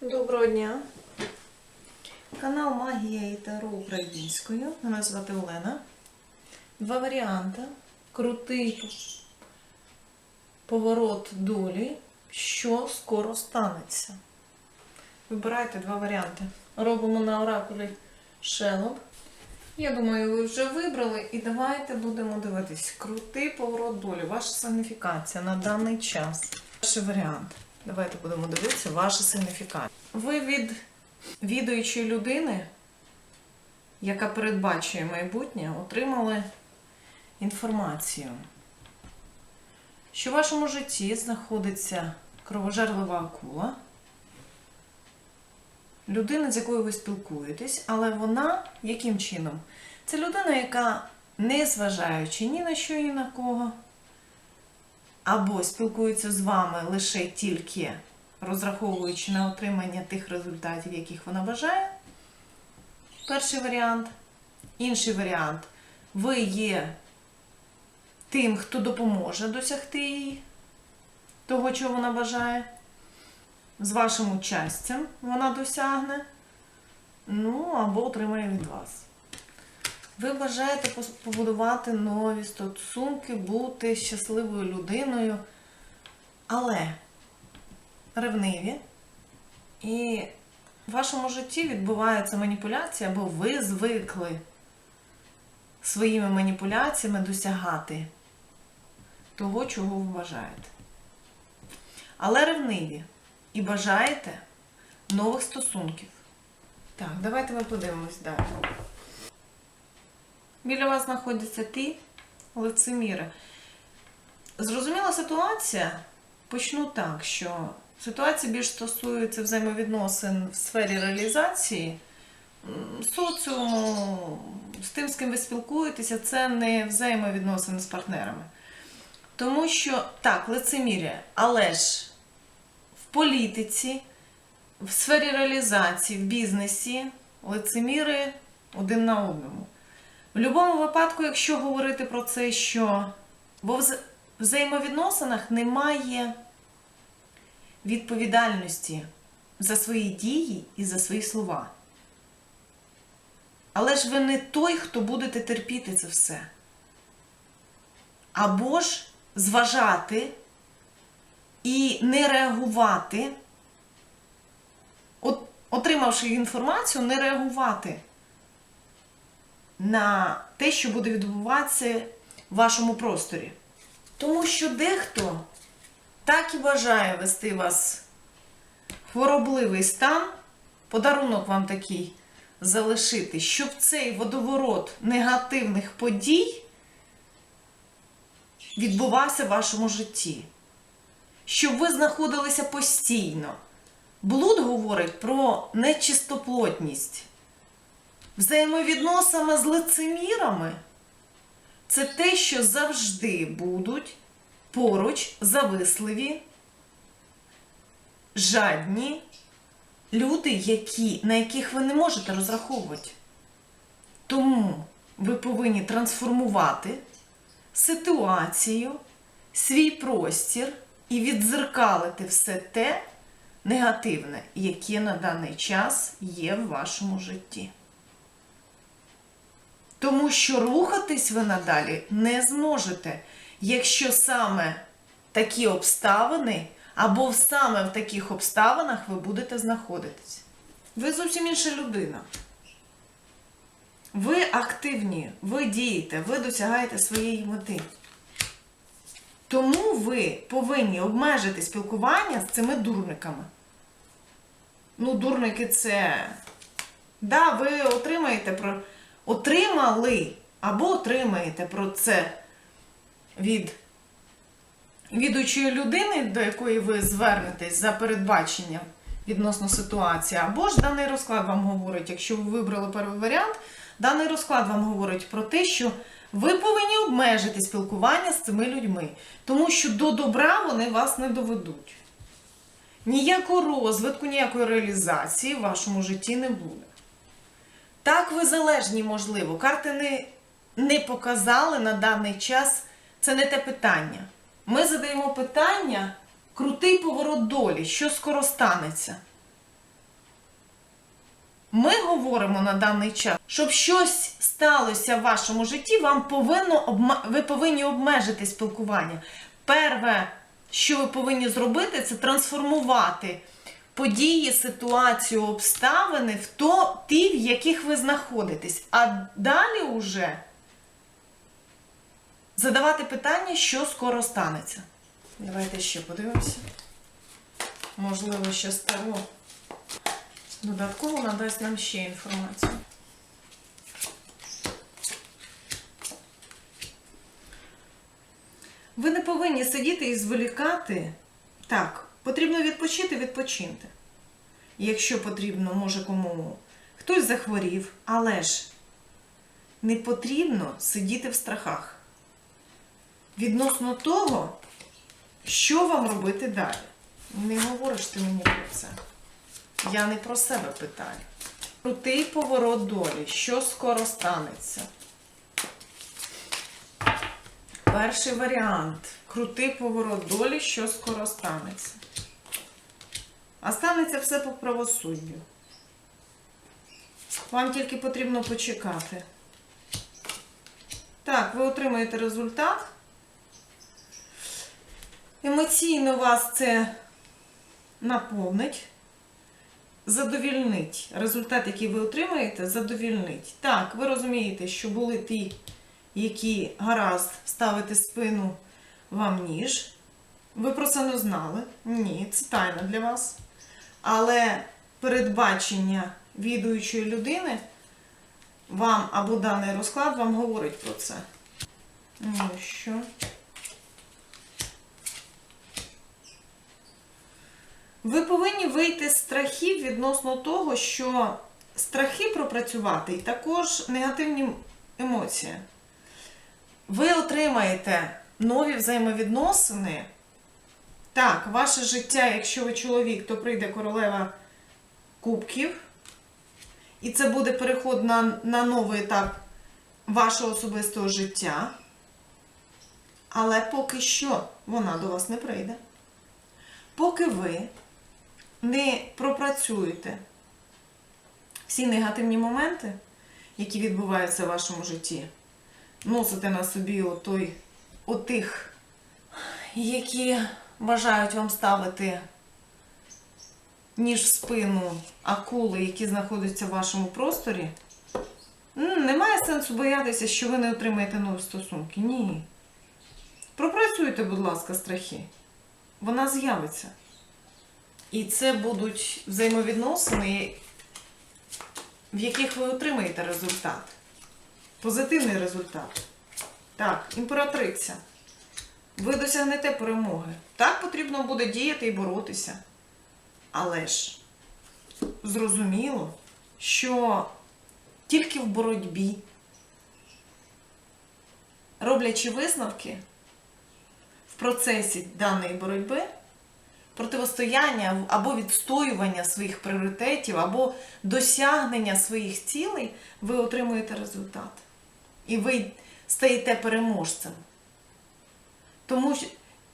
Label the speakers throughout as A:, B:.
A: Доброго дня. Канал Магія і Таро українською. Мене звати Олена. Два варіанти. Крутий поворот долі, що скоро станеться. Вибирайте два варіанти. Робимо на оракулі шелоб. Я думаю, ви вже вибрали, і давайте будемо дивитись. Крутий поворот долі, ваша сигніфікація на даний час. Перший варіант. Давайте будемо дивитися ваша сигніфікація. Ви від відуючої людини, яка передбачує майбутнє, отримали інформацію, що в вашому житті знаходиться кровожерлива акула, людина, з якою ви спілкуєтесь, але вона яким чином? Це людина, яка, не зважаючи ні на що, ні на кого, або спілкується з вами лише тільки розраховуючи на отримання тих результатів, яких вона бажає. Перший варіант. Інший варіант. Ви є тим, хто допоможе досягти їй того, чого вона бажає. З вашим участям вона досягне. Ну, або отримає від вас. Ви бажаєте побудувати нові стосунки, бути щасливою людиною. Але ревниві, і в вашому житті відбувається маніпуляція, або ви звикли своїми маніпуляціями досягати того, чого ви бажаєте. Але ревниві і бажаєте нових стосунків. Так, давайте ми подивимось далі. Біля вас знаходяться ті лицеміри. Зрозуміла ситуація. Почну так, що ситуація більш стосується взаємовідносин в сфері реалізації. Соціуму, з тим, з ким ви спілкуєтеся, це не взаємовідносини з партнерами. Тому що так, лицемір'я, але ж в політиці, в сфері реалізації, в бізнесі лицеміри один на одному. В будь-якому випадку, якщо говорити про це, що бо в взаємовідносинах немає відповідальності за свої дії і за свої слова. Але ж ви не той, хто будете терпіти це все. Або ж зважати і не реагувати, отримавши інформацію, не реагувати на те, що буде відбуватися в вашому просторі. Тому що дехто так і бажає вести вас в хворобливий стан, подарунок вам такий залишити, щоб цей водоворот негативних подій відбувався в вашому житті. Щоб ви знаходилися постійно. Блуд говорить про нечистоплотність. Взаємовідносами з лицемірами це те, що завжди будуть поруч зависливі, жадні люди, які, на яких ви не можете розраховувати. Тому ви повинні трансформувати ситуацію, свій простір і віддзеркалити все те негативне, яке на даний час є в вашому житті. Тому що рухатись ви надалі не зможете, якщо саме такі обставини, або саме в таких обставинах ви будете знаходитись. Ви зовсім інша людина. Ви активні, ви дієте, ви досягаєте своєї мети. Тому ви повинні обмежити спілкування з цими дурниками. Ну, дурники це. Да, ви отримаєте про. Отримали або отримаєте про це від відучої людини, до якої ви звернетесь за передбаченням відносно ситуації, або ж даний розклад вам говорить, якщо ви вибрали перший варіант, даний розклад вам говорить про те, що ви повинні обмежити спілкування з цими людьми, тому що до добра вони вас не доведуть. Ніякого розвитку, ніякої реалізації в вашому житті не буде. Так, ви залежні, можливо. Карти не, не показали на даний час. Це не те питання. Ми задаємо питання крутий поворот долі, що скоро станеться. Ми говоримо на даний час, щоб щось сталося в вашому житті, вам повинно ви повинні обмежити спілкування. Перше, що ви повинні зробити, це трансформувати події, ситуацію, обставини в то, ті, в яких ви знаходитесь. А далі уже задавати питання, що скоро станеться. Давайте ще подивимося. Можливо, ще старо. Додатково надасть нам ще інформацію. Ви не повинні сидіти і зволікати. Так, потрібно відпочити, відпочиньте. Якщо потрібно, може кому хтось захворів, але ж не потрібно сидіти в страхах. Відносно того, що вам робити далі. Не говориш ти мені про це. Я не про себе питаю. Крутий поворот долі. Що скоро станеться? Перший варіант. Крутий поворот долі, що скоро станеться. А станеться все по правосуддю. Вам тільки потрібно почекати. Так, ви отримаєте результат. Емоційно вас це наповнить, задовільнить. Результат, який ви отримаєте, задовільнить. Так, ви розумієте, що були ті, які гаразд ставити спину вам ніж. Ви про це не знали. Ні, це тайна для вас. Але передбачення відуючої людини вам або даний розклад вам говорить про це. Ну що? Ви повинні вийти з страхів відносно того, що страхи пропрацювати і також негативні емоції. Ви отримаєте нові взаємовідносини. Так, ваше життя, якщо ви чоловік, то прийде королева кубків. І це буде переход на, на новий етап вашого особистого життя. Але поки що вона до вас не прийде. Поки ви не пропрацюєте всі негативні моменти, які відбуваються в вашому житті, носите на собі отой, отих, які бажають вам ставити ніж в спину акули, які знаходяться в вашому просторі, немає сенсу боятися, що ви не отримаєте нові стосунки. Ні. Пропрацюйте, будь ласка, страхи. Вона з'явиться. І це будуть взаємовідносини, в яких ви отримаєте результат. Позитивний результат. Так, імператриця. Ви досягнете перемоги. Так потрібно буде діяти і боротися. Але ж зрозуміло, що тільки в боротьбі, роблячи висновки в процесі даної боротьби, противостояння або відстоювання своїх пріоритетів, або досягнення своїх цілей, ви отримуєте результат. І ви стаєте переможцем. Тому що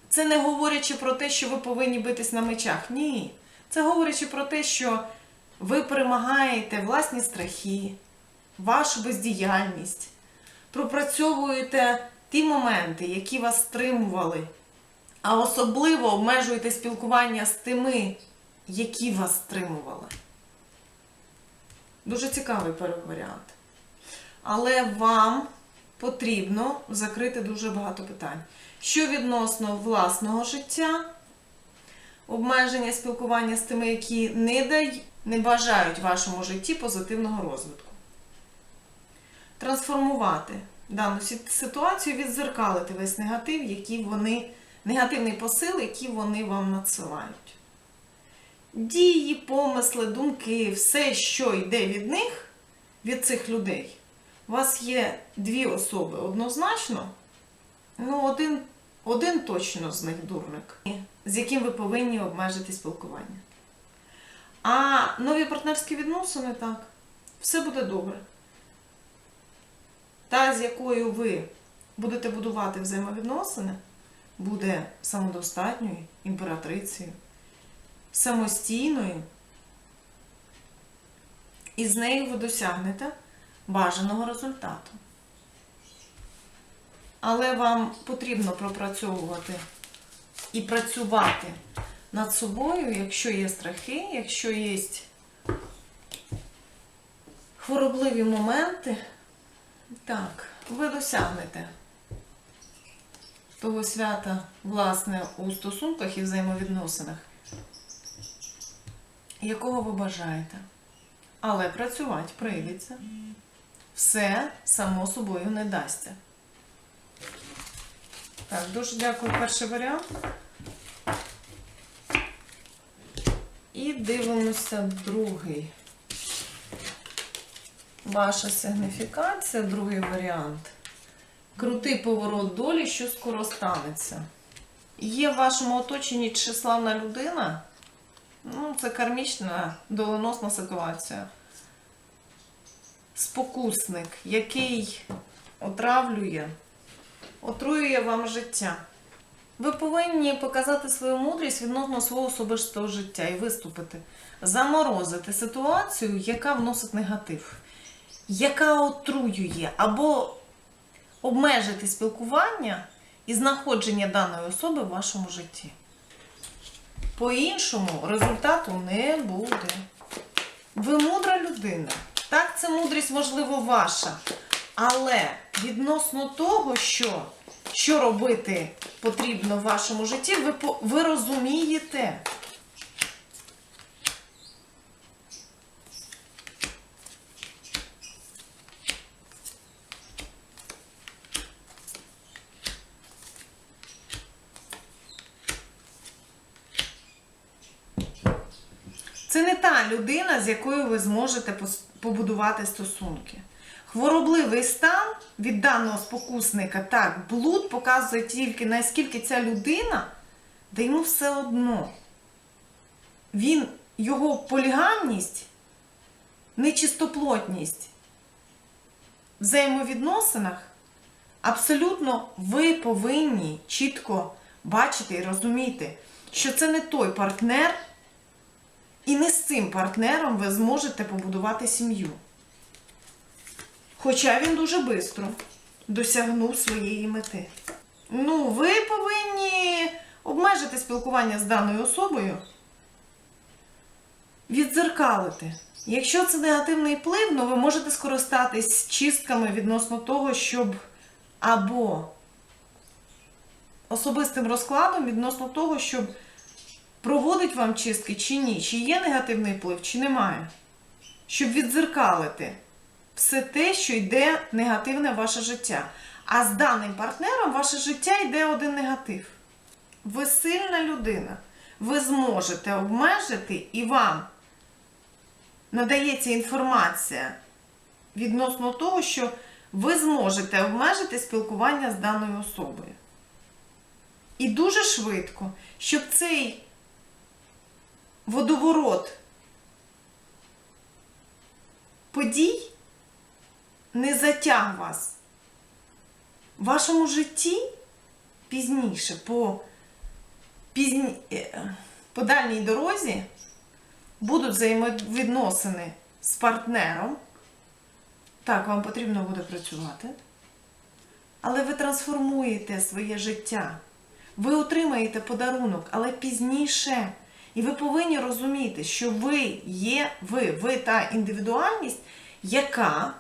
A: це не говорячи про те, що ви повинні битись на мечах. Ні. Це говорячи про те, що ви перемагаєте власні страхи, вашу бездіяльність, пропрацьовуєте ті моменти, які вас стримували, а особливо обмежуєте спілкування з тими, які вас стримували. Дуже цікавий варіант. Але вам потрібно закрити дуже багато питань. Що відносно власного життя, обмеження спілкування з тими, які не, дай, не бажають вашому житті позитивного розвитку. Трансформувати дану ситуацію, відзеркалити весь негатив, який вони, негативний посил, який вони вам надсилають. Дії, помисли, думки, все, що йде від них, від цих людей. У вас є дві особи однозначно, ну, один, один точно з них дурник, з яким ви повинні обмежити спілкування. А нові партнерські відносини так, все буде добре. Та, з якою ви будете будувати взаємовідносини, буде самодостатньою імператрицею, самостійною і з нею ви досягнете бажаного результату. Але вам потрібно пропрацьовувати і працювати над собою, якщо є страхи, якщо є хворобливі моменти, так, ви досягнете того свята, власне, у стосунках і взаємовідносинах, якого ви бажаєте. Але працювати прийдеться. Все само собою не дасться. Так, дуже дякую. Перший варіант. І дивимося другий. Ваша сигніфікація, другий варіант. Крутий поворот долі, що скоро станеться. Є в вашому оточенні числавна людина. Ну, це кармічна доленосна ситуація. Спокусник, який отравлює, отруює вам життя. Ви повинні показати свою мудрість відносно свого особистого життя і виступити, заморозити ситуацію, яка вносить негатив, яка отруює, або обмежити спілкування і знаходження даної особи в вашому житті. По-іншому результату не буде. Ви мудра людина. Так, це мудрість, можливо, ваша. Але відносно того, що, що робити потрібно в вашому житті, ви, ви розумієте. Це не та людина, з якою ви зможете побудувати стосунки. Хворобливий стан від даного спокусника, так, блуд показує тільки наскільки ця людина, да йому все одно. Він, його полігамність, нечистоплотність в взаємовідносинах, абсолютно ви повинні чітко бачити і розуміти, що це не той партнер, і не з цим партнером ви зможете побудувати сім'ю. Хоча він дуже швидко досягнув своєї мети. Ну, ви повинні обмежити спілкування з даною особою, відзеркалити. Якщо це негативний вплив, ну ви можете скористатись чистками відносно того, щоб або особистим розкладом відносно того, щоб проводить вам чистки чи ні, чи є негативний вплив, чи немає. Щоб відзеркалити все те, що йде негативне в ваше життя. А з даним партнером ваше життя йде один негатив. Ви сильна людина. Ви зможете обмежити і вам надається інформація відносно того, що ви зможете обмежити спілкування з даною особою. І дуже швидко, щоб цей водоворот подій не затяг вас. В вашому житті пізніше, по, пізні, е, по дальній дорозі будуть взаємовідносини з партнером. Так, вам потрібно буде працювати. Але ви трансформуєте своє життя. Ви отримаєте подарунок, але пізніше. І ви повинні розуміти, що ви є ви, ви та індивідуальність, яка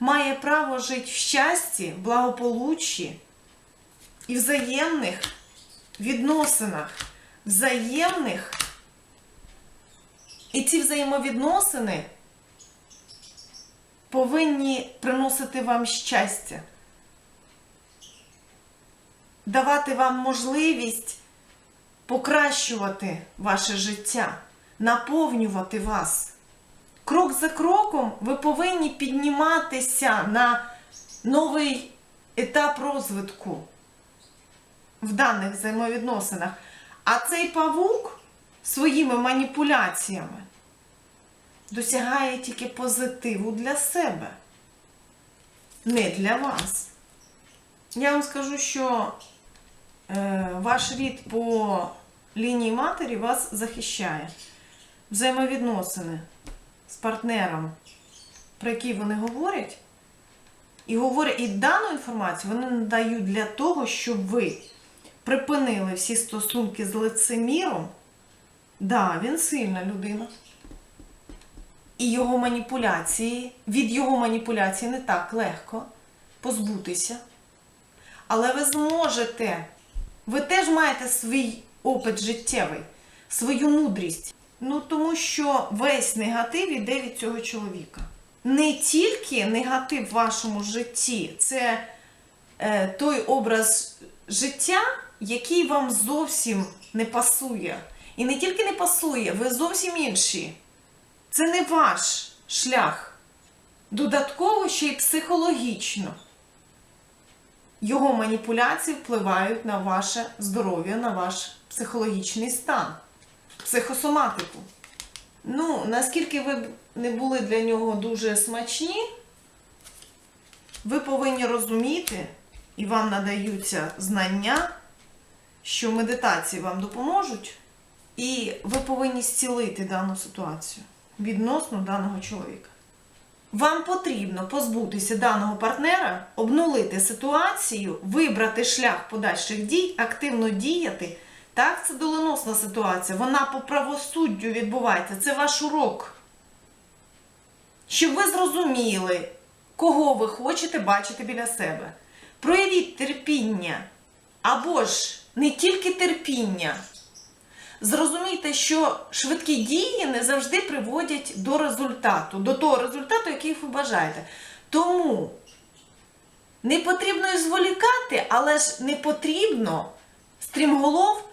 A: має право жити в щасті, благополуччі і взаємних відносинах, взаємних. І ці взаємовідносини повинні приносити вам щастя, давати вам можливість покращувати ваше життя, наповнювати вас. Крок за кроком ви повинні підніматися на новий етап розвитку в даних взаємовідносинах. А цей павук своїми маніпуляціями досягає тільки позитиву для себе, не для вас. Я вам скажу, що ваш рід по лінії матері вас захищає. Взаємовідносини з партнером, про який вони говорять, і говорять, і дану інформацію вони надають для того, щоб ви припинили всі стосунки з лицеміром. Да, він сильна людина. І його маніпуляції, від його маніпуляцій не так легко позбутися. Але ви зможете, ви теж маєте свій опит життєвий, свою мудрість. Ну, тому що весь негатив іде від цього чоловіка. Не тільки негатив в вашому житті, це е, той образ життя, який вам зовсім не пасує. І не тільки не пасує, ви зовсім інші. Це не ваш шлях. Додатково ще й психологічно. Його маніпуляції впливають на ваше здоров'я, на ваш психологічний стан, психосоматику. Ну, наскільки ви не були для нього дуже смачні, ви повинні розуміти, і вам надаються знання, що медитації вам допоможуть, і ви повинні зцілити дану ситуацію відносно даного чоловіка. Вам потрібно позбутися даного партнера, обнулити ситуацію, вибрати шлях подальших дій, активно діяти. Так, це доленосна ситуація. Вона по правосуддю відбувається. Це ваш урок. Щоб ви зрозуміли, кого ви хочете бачити біля себе. Проявіть терпіння. Або ж не тільки терпіння. Зрозумійте, що швидкі дії не завжди приводять до результату, до того результату, який ви бажаєте. Тому не потрібно і зволікати, але ж не потрібно стрімголов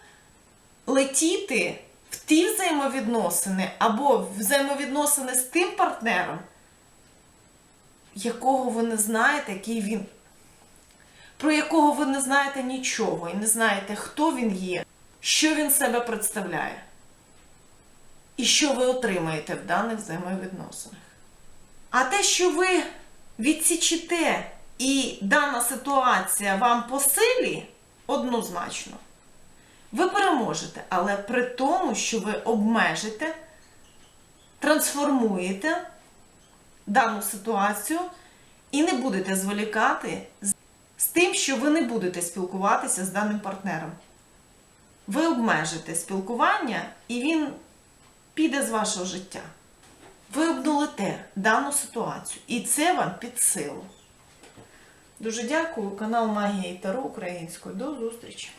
A: летіти в ті взаємовідносини або взаємовідносини з тим партнером, якого ви не знаєте, який він, про якого ви не знаєте нічого і не знаєте, хто він є, що він себе представляє, і що ви отримаєте в даних взаємовідносинах. А те, що ви відсічите і дана ситуація вам по силі, однозначно. Ви переможете, але при тому, що ви обмежите, трансформуєте дану ситуацію і не будете зволікати з- тим, що ви не будете спілкуватися з даним партнером. Ви обмежите спілкування, і він піде з вашого життя. Ви обнулите дану ситуацію, і це вам під силу. Дуже дякую. Канал Магія і Таро українською. До зустрічі!